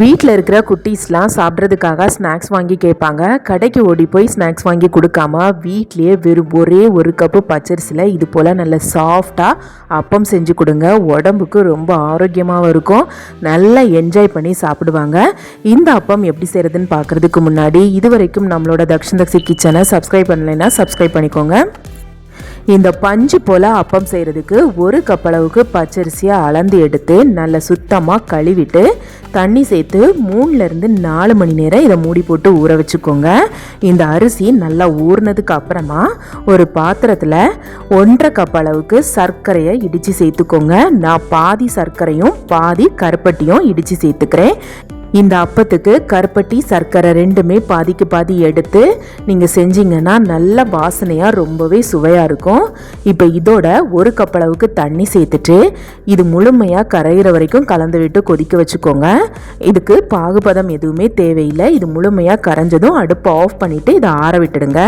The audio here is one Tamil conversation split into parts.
வீட்டில் இருக்கிற குட்டீஸ்லாம் சாப்பிட்றதுக்காக ஸ்நாக்ஸ் வாங்கி கேட்பாங்க. கடைக்கு ஓடி போய் ஸ்நாக்ஸ் வாங்கி கொடுக்காம வீட்லேயே வெறும் ஒரே ஒரு கப்பு பச்சரிசியில் இது போல் நல்ல சாஃப்டாக அப்பம் செஞ்சு கொடுங்க. உடம்புக்கு ரொம்ப ஆரோக்கியமாகவும் இருக்கும். நல்லா என்ஜாய் பண்ணி சாப்பிடுவாங்க. இந்த அப்பம் எப்படி செய்கிறதுன்னு பார்க்குறதுக்கு முன்னாடி இது வரைக்கும் நம்மளோட தக்ஷன் தக்ஷி கிச்சனை சப்ஸ்கிரைப் பண்ணலைன்னா சப்ஸ்கிரைப் பண்ணிக்கோங்க. இந்த பஞ்சு போல் அப்பம் செய்கிறதுக்கு ஒரு கப் அளவுக்கு பச்சரிசியை அளந்து எடுத்து நல்லா சுத்தமாக கழுவிட்டு தண்ணி சேர்த்து மூணுலேருந்து நாலு மணி நேரம் இதை மூடி போட்டு ஊற வச்சுக்கோங்க. இந்த அரிசி நல்லா ஊறினதுக்கு அப்புறமா ஒரு பாத்திரத்தில் ஒன்றரை கப் அளவுக்கு சர்க்கரையை இடித்து சேர்த்துக்கோங்க. நான் பாதி சர்க்கரையும் பாதி கருப்பட்டியும் இடித்து சேர்த்துக்கிறேன். இந்த அப்பத்துக்கு கருப்பட்டி சர்க்கரை ரெண்டுமே பாதிக்கு பாதி எடுத்து நீங்கள் செஞ்சீங்கன்னா நல்ல வாசனையாக ரொம்பவே சுவையாக இருக்கும். இப்போ இதோட ஒரு கப் அளவுக்கு தண்ணி சேர்த்துட்டு இது முழுமையாக கரையிற வரைக்கும் கலந்து விட்டு கொதிக்க வச்சுக்கோங்க. இதுக்கு பாகுபதம் எதுவுமே தேவையில்லை. இது முழுமையாக கரைஞ்சதும் அடுப்பை ஆஃப் பண்ணிவிட்டு இதை ஆற விட்டுடுங்க.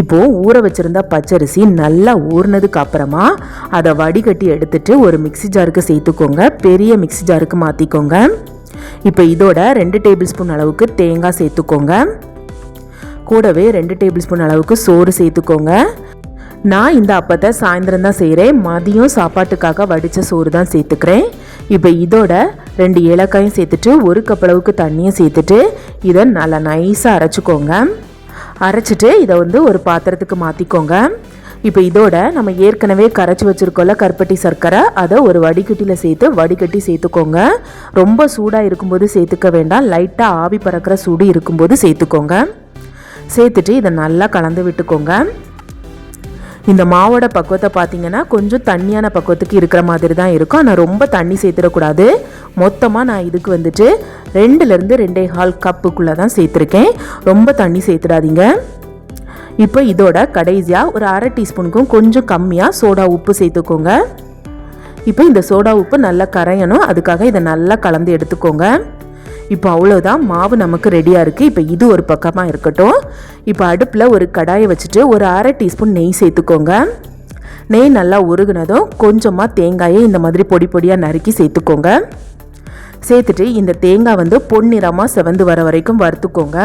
இப்போது ஊற வச்சுருந்த பச்சரிசி நல்லா ஊறினதுக்கு அப்புறமா அதை வடிகட்டி எடுத்துட்டு ஒரு மிக்ஸி ஜாருக்கு சேர்த்துக்கோங்க. பெரிய மிக்ஸி ஜாருக்கு மாற்றிக்கோங்க இப்போ இதோட ரெண்டு டேபிள் ஸ்பூன் அளவுக்கு தேங்காய் சேர்த்துக்கோங்க. கூடவே ரெண்டு டேபிள் ஸ்பூன் அளவுக்கு சோறு சேர்த்துக்கோங்க. நான் இந்த அப்பத்தை சாயந்தரம் தான் செய்கிறேன் மதியம் சாப்பாட்டுக்காக வடித்த சோறு தான் சேர்த்துக்கிறேன். இப்போ இதோட ரெண்டு ஏலக்காயும் சேர்த்துட்டு ஒரு கப் அளவுக்கு தண்ணியும் சேர்த்துட்டு இதை நல்லா நைஸாக அரைச்சிக்கோங்க. அரைச்சிட்டு இதை வந்து ஒரு பாத்திரத்துக்கு மாற்றிக்கோங்க இப்போ இதோட நம்ம ஏற்கனவே கரைச்சி வச்சுருக்கோம்ல கருப்பட்டி சர்க்கரை அதை ஒரு வடிகட்டியில் சேர்த்து வடிகட்டி சேர்த்துக்கோங்க. ரொம்ப சூடாக இருக்கும்போது சேர்த்துக்க வேண்டாம். லைட்டாக ஆவி பறக்கிற சூடு இருக்கும்போது சேர்த்துக்கோங்க. சேர்த்துட்டு இதை நல்லா கலந்து விட்டுக்கோங்க. இந்த மாவோட பக்குவத்தை பார்த்தீங்கன்னா கொஞ்சம் தண்ணியான பக்குவத்துக்கு இருக்கிற மாதிரி தான் இருக்கும். ஆனால் ரொம்ப தண்ணி சேர்த்துடக்கூடாது. மொத்தமாக நான் இதுக்கு வந்துட்டு ரெண்டுலேருந்து ரெண்டே கால் கப்புக்குள்ளே தான் சேர்த்துருக்கேன். ரொம்ப தண்ணி சேர்த்துடாதீங்க. இப்போ இதோட கடைசியாக ஒரு அரை டீஸ்பூனுக்கும் கொஞ்சம் கம்மியாக சோடா உப்பு சேர்த்துக்கோங்க. இப்போ இந்த சோடா உப்பு நல்லா கரையணும். அதுக்காக இதை நல்லா கலந்து எடுத்துக்கோங்க. இப்போ அவ்வளோதான் மாவு நமக்கு ரெடியாக இருக்குது இப்போ இது ஒரு பக்கமாக இருக்கட்டும். இப்போ அடுப்பில் ஒரு கடாயை வச்சுட்டு ஒரு அரை டீஸ்பூன் நெய் சேர்த்துக்கோங்க. நெய் நல்லா உருகுனதும் கொஞ்சமாக தேங்காயை இந்த மாதிரி பொடி பொடியாக நறுக்கி சேர்த்துக்கோங்க. சேர்த்துட்டு இந்த தேங்காய் வந்து பொன்னிறமாக செவந்து வர வரைக்கும் வறுத்துக்கோங்க.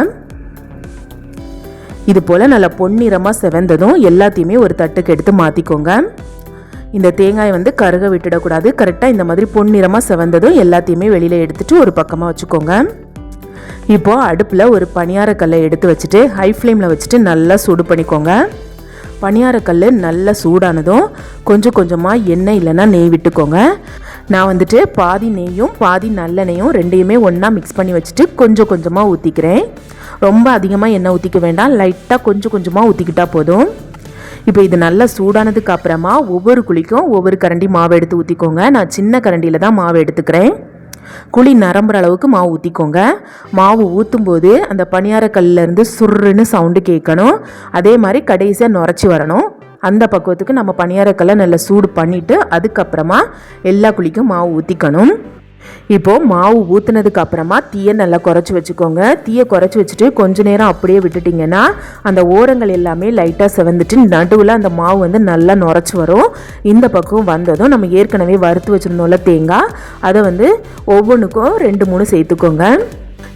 இது போல் நல்லா பொன்னிறமாக செவந்ததும் எல்லாத்தையுமே ஒரு தட்டுக்கு எடுத்து மாற்றிக்கோங்க இந்த தேங்காய் வந்து கருக விட்டுடக்கூடாது. கரெக்டாக இந்த மாதிரி பொன்னிறமாக செவந்ததும் எல்லாத்தையுமே வெளியில் எடுத்துட்டு ஒரு பக்கமாக வச்சுக்கோங்க. இப்போது அடுப்பில் ஒரு பணியாரக்கல்லை எடுத்து வச்சுட்டு ஹை ஃப்ளேமில் வச்சுட்டு நல்லா சூடு பண்ணிக்கோங்க. பணியாரக்கல் நல்லா சூடானதும் கொஞ்சம் கொஞ்சமாக எண்ணெய் இல்லைன்னா நெய் விட்டுக்கோங்க. நான் வந்துட்டு பாதி நெய்யும் பாதி நல்லெண்ணெயும் ரெண்டையுமே ஒன்றா மிக்ஸ் பண்ணி வச்சுட்டு கொஞ்சம் கொஞ்சமாக ஊற்றிக்கிறேன் ரொம்ப அதிகமாக எண்ணெய் ஊற்றிக்க வேண்டாம். லைட்டாக கொஞ்சம் கொஞ்சமாக ஊற்றிக்கிட்டால் போதும். இப்போ இது நல்லா சூடானதுக்கு அப்புறமா ஒவ்வொரு குழிக்கும் ஒவ்வொரு கரண்டி மாவு எடுத்து ஊற்றிக்கோங்க நான் சின்ன கரண்டியில் தான் மாவு எடுத்துக்கிறேன். குழி நரம்புற அளவுக்கு மாவு ஊற்றிக்கோங்க மாவு ஊற்றும் போது அந்த பணியாரக்கல்லேருந்து சுருன்னு சவுண்டு கேட்கணும். அதே மாதிரி கடைசியாக நுரைச்சி வரணும். அந்த பக்குவத்துக்கு நம்ம பணியாரக்கல்லை நல்லா சூடு பண்ணிவிட்டு அதுக்கப்புறமா எல்லா குழிக்கும் மாவு ஊற்றிக்கணும் இப்போது மாவு ஊற்றுனதுக்கு அப்புறமா தீயை நல்லா குறைச்சி வச்சுக்கோங்க. தீயை குறைச்சி வச்சுட்டு கொஞ்ச நேரம் அப்படியே விட்டுட்டிங்கன்னா அந்த ஓரங்கள் எல்லாமே லைட்டாக செவந்துட்டு நடுவில் அந்த மாவு வந்து நல்லா நுரைச்சி வரும். இந்த பக்கம் வந்ததும் நம்ம ஏற்கனவே வறுத்து வச்சுருந்தோம்ல தேங்காய் அதை வந்து ஒவ்வொன்றுக்கும் ரெண்டு மூணு சேர்த்துக்கோங்க.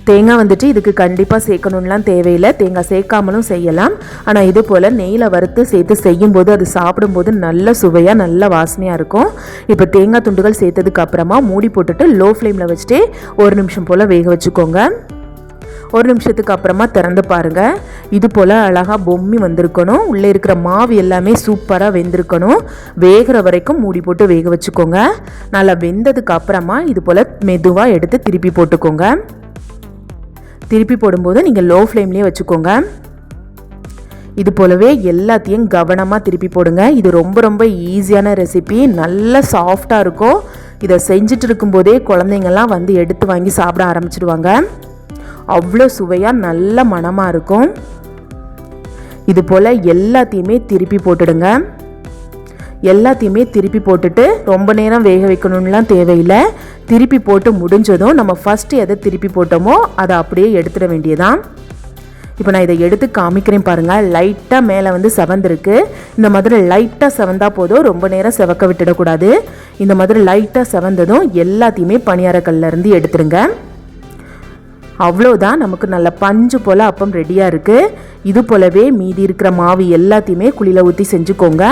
தேங்காய் வந்துட்டு இதுக்கு கண்டிப்பாக சேர்க்கணும்லாம் தேவையில்லை. தேங்காய் சேர்க்காமலும் செய்யலாம். ஆனால் இது போல் நெய்யில் வறுத்து சேர்த்து செய்யும்போது அது சாப்பிடும்போது நல்ல சுவையாக நல்ல வாசனையாக இருக்கும். இப்போ தேங்காய் துண்டுகள் சேர்த்ததுக்கு அப்புறமா மூடி போட்டுட்டு லோ ஃப்ளேமில் வச்சுட்டு ஒரு நிமிஷம் போல் வேக வச்சுக்கோங்க. ஒரு நிமிஷத்துக்கு அப்புறமா திறந்து பாருங்கள் இது போல் அழகாக பொம்மி வந்திருக்கணும். உள்ளே இருக்கிற மாவு எல்லாமே சூப்பராக வெந்திருக்கணும். வேகிற வரைக்கும் மூடி போட்டு வேக வச்சுக்கோங்க. நல்லா வெந்ததுக்கு அப்புறமா இது போல் மெதுவாக எடுத்து திருப்பி போட்டுக்கோங்க. திருப்பி போடும்போது நீங்கள் லோ ஃப்ளேம்லேயே வச்சுக்கோங்க. இது போலவே எல்லாத்தையும் கவனமாக திருப்பி போடுங்க. இது ரொம்ப ரொம்ப ஈஸியான ரெசிபி நல்ல சாஃப்டாக இருக்கும். இதை செஞ்சுட்டு இருக்கும்போதே குழந்தைங்கள்லாம் வந்து எடுத்து வாங்கி சாப்பிட ஆரம்பிச்சிடுவாங்க அவ்வளோ சுவையாக நல்ல மணமாக இருக்கும். இது போல் எல்லாத்தையுமே திருப்பி போட்டுடுங்க. எல்லாத்தையுமே திருப்பி போட்டுட்டு ரொம்ப நேரம் வேக வைக்கணும்லாம் தேவையில்லை. திருப்பி போட்டு முடிஞ்சதும் நம்ம ஃபஸ்ட்டு எதை திருப்பி போட்டோமோ அதை அப்படியே எடுத்துட வேண்டியதான் இப்போ நான் இதை எடுத்து காமிக்கிறேன் பாருங்கள் லைட்டாக மேலே வந்து செவந்திருக்கு இந்த மாதிரி லைட்டாக செவந்தா போதும். ரொம்ப நேரம் செவக்க விட்டுடக்கூடாது. இந்த மாதிரி லைட்டாக செவந்ததும் எல்லாத்தையுமே பணியாரக்கல்லேருந்து எடுத்துருங்க. அவ்வளோதான் நமக்கு நல்ல பஞ்சு போல் அப்பம் ரெடியாக இருக்குது இது போலவே மீதி இருக்கிற மாவு எல்லாத்தையுமே குழியில் ஊற்றி செஞ்சுக்கோங்க.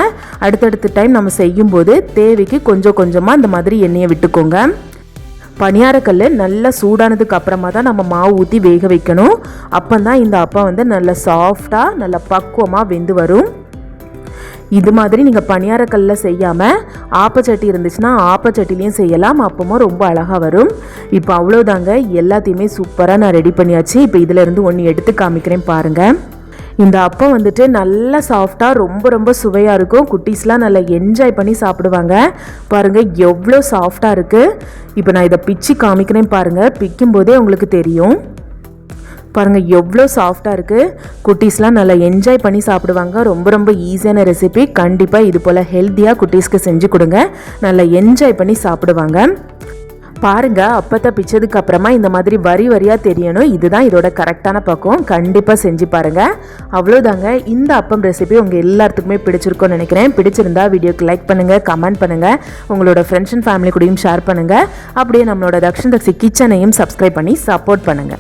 அடுத்தடுத்த டைம் நம்ம செய்யும்போது தேவைக்கு கொஞ்சம் கொஞ்சமாக இந்த மாதிரி எண்ணெயை விட்டுக்கோங்க. பணியாரக்கல் நல்லா சூடானதுக்கு அப்புறமா தான் நம்ம மாவு ஊற்றி வேக வைக்கணும். அப்போ தான் இந்த அப்பா வந்து நல்லா சாஃப்டாக நல்லா பக்குவமாக வெந்து வரும். இது மாதிரி நீங்கள் பணியாரக்கல்ல செய்யாமல் ஆப்பச்சட்டி இருந்துச்சுன்னா ஆப்பச்சட்டிலையும் செய்யலாம். அப்பமும் ரொம்ப அழகாக வரும். இப்போ அவ்வளோதாங்க எல்லாத்தையுமே சூப்பராக நான் ரெடி பண்ணியாச்சு. இப்போ இதிலேருந்து ஒன்று எடுத்து காமிக்கிறேன் பாருங்கள் இந்த அப்பம் வந்துட்டு நல்லா சாஃப்டாக ரொம்ப ரொம்ப சுவையாக இருக்கும். குட்டீஸ்லாம் நல்லா என்ஜாய் பண்ணி சாப்பிடுவாங்க. பாருங்கள் எவ்வளோ சாஃப்டாக இருக்குது இப்போ நான் இதை பிச்சு காமிக்கிறேன் பாருங்கள் பிக்கும்போதே உங்களுக்கு தெரியும். பாருங்கள் எவ்வளோ சாஃப்டாக இருக்குது குட்டீஸ்லாம் நல்லா என்ஜாய் பண்ணி சாப்பிடுவாங்க. ரொம்ப ரொம்ப ஈஸியான ரெசிபி கண்டிப்பாக இது போல் ஹெல்த்தியாக குட்டீஸ்க்கு செஞ்சு கொடுங்க. நல்லா என்ஜாய் பண்ணி சாப்பிடுவாங்க. பாருங்க அப்பத்தை தப்பிச்சதுக்கு அப்புறமா இந்த மாதிரி வரி வரியாக தெரியணும். இதுதான் இதோட கரெக்டான பக்கம் கண்டிப்பாக செஞ்சு பாருங்க. அவ்வளோதாங்க இந்த அப்பம் ரெசிபி உங்கள் எல்லாத்துக்குமே பிடிச்சிருக்கும்னு நினைக்கிறேன். பிடிச்சிருந்தா வீடியோக்கு லைக் பண்ணுங்க கமெண்ட் பண்ணுங்க. உங்களோட ஃப்ரெண்ட்ஸ் அண்ட் ஃபேமிலி கூடயும் ஷேர் பண்ணுங்க. அப்படியே நம்மளோட தக்ஷன் தக்ஷி கிச்சனையும் சப்ஸ்கிரைப் பண்ணி சப்போர்ட் பண்ணுங்க.